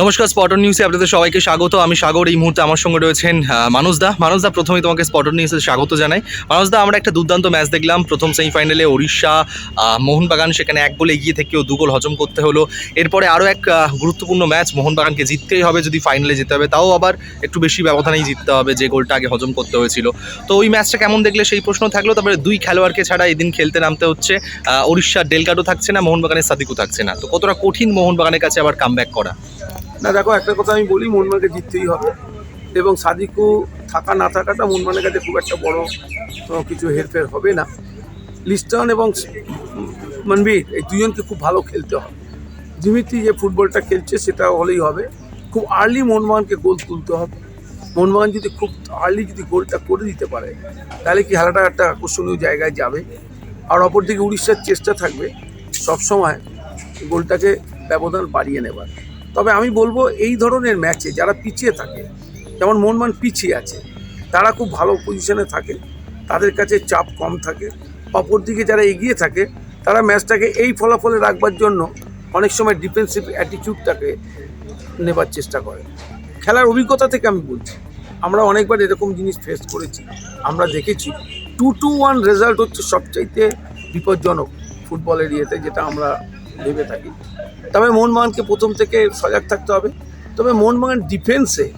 নমস্কার স্পটন নিউজে আপনাদের সবাইকে স্বাগত। আমি সাগর, এই মুহূর্তে আমার সঙ্গে রয়েছেন মানুষদা মানুষদা প্রথমেই তোমাকে স্পটন নিউজে স্বাগত জানাই। মানুষদা আমরা একটা দুর্দান্ত ম্যাচ দেখলাম। প্রথম সেমিফাইনালে ওড়িশা মোহনবাগান, সেখানে এক গোলে এগিয়ে থেকেও দু গোল হজম করতে হলো। এরপরে আরও এক গুরুত্বপূর্ণ ম্যাচ মোহনবাগানকে জিততেই হবে যদি ফাইনালে যেতে হবে। তাও আবার একটু বেশি ব্যবধানেই জিততে হবে যে গোলটা আগে হজম করতে হয়েছিল। তো ওই ম্যাচটা কেমন দেখলে সেই প্রশ্ন থাকল। তারপরে দুই খেলোয়াড়কে ছাড়া এদিন খেলতে নামতে হচ্ছে ওড়িশার ডেলগাডো থাকছে না, মোহনবাগানের সাদিকু থাকছে না। তো কতটা কঠিন মোহনবাগানের কাছে আবার কামব্যাক করা? না, দেখো, একটা কথা আমি বলি, মনমানকে জিততেই হবে। এবং সাদিকু থাকা না থাকাটা মনমানের কাছে খুব একটা বড় কিছু হেরফের হবে না। লিস্টন এবং মনবীর, এই দুজনকে খুব ভালো খেলতে হবে। জিমিতি যে ফুটবলটা খেলছে, সেটা হলেই হবে। খুব আর্লি মোহনবাগানকে গোল তুলতে হবে। মোহনবাগান যদি খুব আর্লি যদি গোলটা করে দিতে পারে, তাহলে কি খেলাটা একটা আকর্ষণীয় জায়গায় যাবে। আর অপরদিকে উড়িষ্যার চেষ্টা থাকবে সবসময় গোলটাকে ব্যবধান বাড়িয়ে নেবার। তবে আমি বলব এই ধরনের ম্যাচে যারা পিছিয়ে থাকে, যেমন মোহনবাগান পিছিয়ে আছে, তারা খুব ভালো পজিশনে থাকে, তাদের কাছে চাপ কম থাকে, অপরদিকে যারা এগিয়ে থাকে, তারা ম্যাচটাকে এই ফলাফলে রাখবার জন্য অনেক সময় ডিফেন্সিভ অ্যাটিটিউডটাকে নেবার চেষ্টা করে। খেলার অভিজ্ঞতা থেকে আমি বলছি, আমরা অনেকবার এরকম জিনিস ফেস করেছি, আমরা দেখেছি টু টু ওয়ান রেজাল্ট হচ্ছে সবচাইতে বিপজ্জনক ফুটবলের ইয়েতে, যেটা আমরা ভেবে থাকি। তবে মোহনবাগানকে প্রথম থেকে সজাগ থাকতে হবে। তবে মোহনবাগান ডিফেন্সে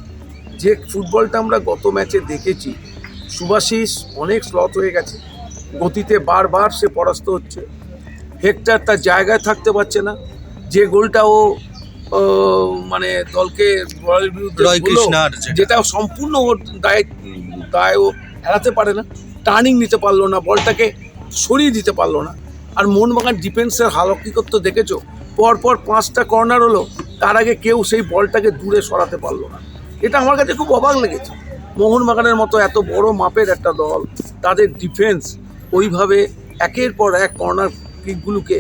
যে ফুটবলটা আমরা গত ম্যাচে দেখেছি সুভাশিস অনেক স্লথ হয়ে গেছে। গতিতে বারবার সে পরাস্ত হচ্ছে। হেক্টর তার জায়গায় থাকতে পারছে না। যে গোলটা ও মানে দলকে। যেটা। সম্পূর্ণ ওর দায় দায় ও এড়াতে পারে না। টার্নিং নিতে পারল না বলটাকে সরিয়ে দিতে পারল না। আর মোহনবাগান ডিফেন্সের হালকিকত্ব দেখেছ? পরপর পাঁচটা কর্নার হলো, তার আগে কেউ সেই বলটাকে দূরে সরাতে পারল না। এটা আমার কাছে খুব অবাক লেগেছে। মোহনবাগানের মতো এত বড় মাপের একটা দল, তাদের ডিফেন্স ওইভাবে একের পর এক কর্নার কিকগুলোকে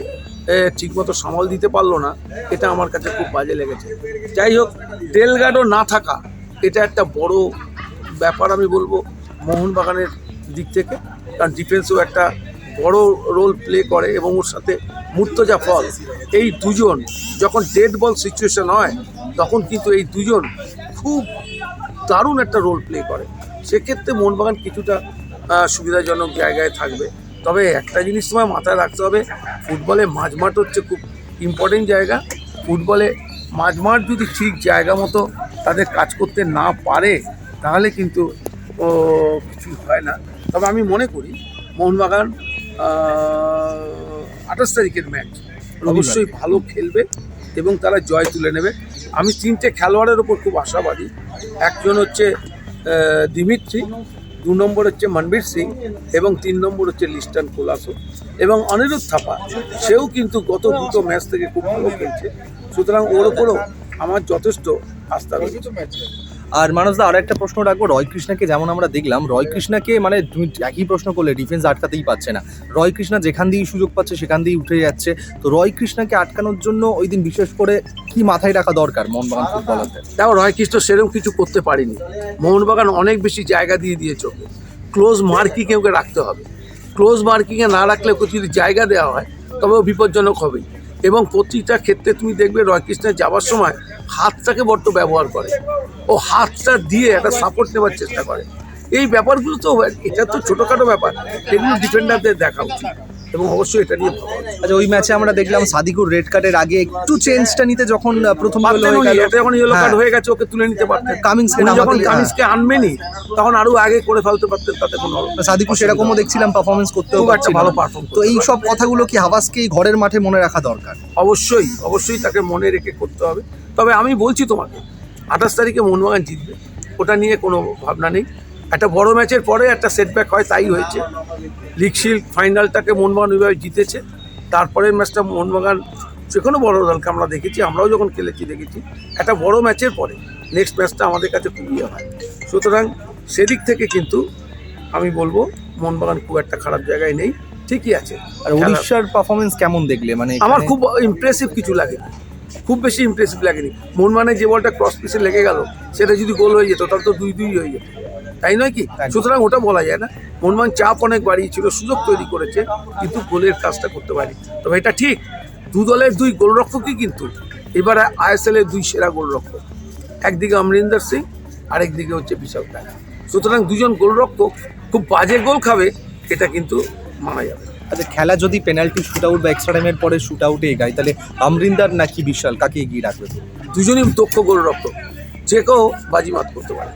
ঠিকমতো সামাল দিতে পারল না, এটা আমার কাছে খুব বাজে লেগেছে। যাই হোক ডেলগাডো না থাকা, এটা একটা বড় ব্যাপার আমি বলব মোহনবাগানের দিক থেকে। কারণ ডিফেন্সও একটা বড় রোল প্লে করে এবং ওর সাথে মুর্তজা ফল। এই দুজন যখন ডেড বল সিচুয়েশন হয়, তখন কিন্তু এই দুজন খুব দারুণ একটা রোল প্লে করে। সেক্ষেত্রে মোহনবাগান কিছুটা সুবিধাজনক জায়গায় থাকবে। তবে একটা জিনিস তোমায় মাথায় রাখতে হবে ফুটবলে মাঝমাঠ হচ্ছে খুব ইম্পর্টেন্ট জায়গা। ফুটবলে মাঝমাঠ যদি ঠিক জায়গা মতো তাদের কাজ করতে না পারে, তাহলে কিন্তু কিছু হয় না। তবে আমি মনে করি, মোহনবাগান আঠাশ তারিখের ম্যাচ অবশ্যই ভালো খেলবে এবং তারা জয় তুলে নেবে। আমি তিনটে খেলোয়াড়ের ওপর খুব আশাবাদী। একজন হচ্ছে দিমিত্রি দু নম্বর হচ্ছে মনবীর সিং এবং তিন নম্বর হচ্ছে লিস্টন কোলাসো। এবং অনিরুদ্ধ থাপা সেও কিন্তু গত দুটো ম্যাচ থেকে খুব ভালো খেলছে। সুতরাং ওর ওপরও আমার যথেষ্ট আস্থা রয়েছে। আর মানুষদা আর একটা প্রশ্ন রাখব রয় কৃষ্ণাকে যেমন আমরা দেখলাম রয় কৃষ্ণাকে মানে তুমি একই প্রশ্ন করলে ডিফেন্স আটকাতেই পারছে না। রয় কৃষ্ণা যেখান দিয়েই সুযোগ পাচ্ছে সেখান দিয়েই উঠে যাচ্ছে। তো রয় কৃষ্ণাকে আটকানোর জন্য ওই দিন বিশেষ করে কি মাথায় রাখা দরকার মোহনবাগান ফুটবলারদের? দেখো রয়কৃষ্ণ সেরকম কিছু করতে পারেনি। মোহনবাগান অনেক বেশি জায়গা দিয়ে দিয়েছে। ক্লোজ মার্কিংয়ে ওকে রাখতে হবে। ক্লোজ মার্কিংয়ে না রাখলে ওকে যদি জায়গা দেওয়া হয় তবে বিপজ্জনক হবে। এবং প্রতিটা ক্ষেত্রে তুমি দেখবে রয়কৃষ্ণের যাওয়ার সময় হাতটাকে বড্ড ব্যবহার করে। ও হাতটা দিয়ে একটা সাপোর্ট নেওয়ার চেষ্টা করে। এই ব্যাপারগুলো তো এটা তো ছোটোখাটো ব্যাপার এগুলো ডিফেন্ডারদের দেখা উচিত এবং অবশ্যই এটা নিয়ে আচ্ছা ওই ম্যাচে আমরা দেখলাম সাদিকুর রেড কার্ডের আগে একটু চেঞ্জটা নিতে যখন প্রথম হয়ে এটা যখন ইয়েলো কার্ড হ্যাঁ, হয়ে গেছে ওকে তুলে নিতে পারতেন। কামিন্সকে উনি যখন কামিংসকে হ্যাঁ। আনবেনই তখন আরও আগে করে ফেলতে পারতেন তাতে কোনো সাদিকু সেরকমও দেখছিলাম পারফরমেন্স করতেও একটা ভালো পারফর্ম তো এই সব কথাগুলো কি হাভাসকে এই ঘরের মাঠে মনে রাখা দরকার? অবশ্যই অবশ্যই তাকে মনে রেখে করতে হবে। তবে আমি বলছি তোমাকে আঠাশ তারিখে মোহনবাগান জিতবে। ওটা নিয়ে কোনো ভাবনা নেই। একটা বড় ম্যাচের পরে একটা সেটব্যাক হয় তাই হয়েছে। লিগ শিল্ড ফাইনালটাকে মোহনবাগান ওইভাবে জিতেছে। তারপরের ম্যাচটা মোহনবাগান যে কোনো বড় দলকে আমরা দেখেছি আমরাও যখন খেলেছি দেখেছি। একটা বড় ম্যাচের পরে নেক্সট ম্যাচটা আমাদের কাছে খুব ইয়ে হয়। সুতরাং সেদিক থেকে কিন্তু আমি বলব মোহনবাগান খুব একটা খারাপ জায়গায় নেই। ঠিকই আছে। আর উড়িষ্যার পারফরমেন্স কেমন দেখলে? মানে আমার খুব ইমপ্রেসিভ কিছু লাগে খুব বেশি ইমপ্রেসিভ লাগেনি। মন মানে যে বলটা ক্রস পিসে লেগে গেল সেটা যদি গোল হয়ে যেত তাহলে তো দুই দুই হয়ে যেত। তাই নয় কি? সুতরাং ওটা বলা যায় না। মনমান চাপ অনেক বাড়িয়েছিল সুযোগ তৈরি করেছে কিন্তু গোলের কাজটা করতে পারি তবে এটা ঠিক দু দলের দুই গোলরক্ষকই কিন্তু। এবারে আইএসএল এর দুই সেরা গোলরক্ষক। একদিকে অমরিন্দর সিং আরেকদিকে হচ্ছে বিশাল সুতরাং দুজন গোলরক্ষক খুব বাজে গোল খাবে এটা কিন্তু মানা যাবে। আচ্ছা খেলা যদি পেনাল্টি শুট আউট বা এক্সট্রা টাইমের পরে শুট আউটে এগায় তাহলে আমরিন্দার নাকি বিশাল? কাকে এগিয়ে রাখবে? দুজনই দক্ষ গোলরক্ষক যে কেউ বাজিমাত করতে পারে।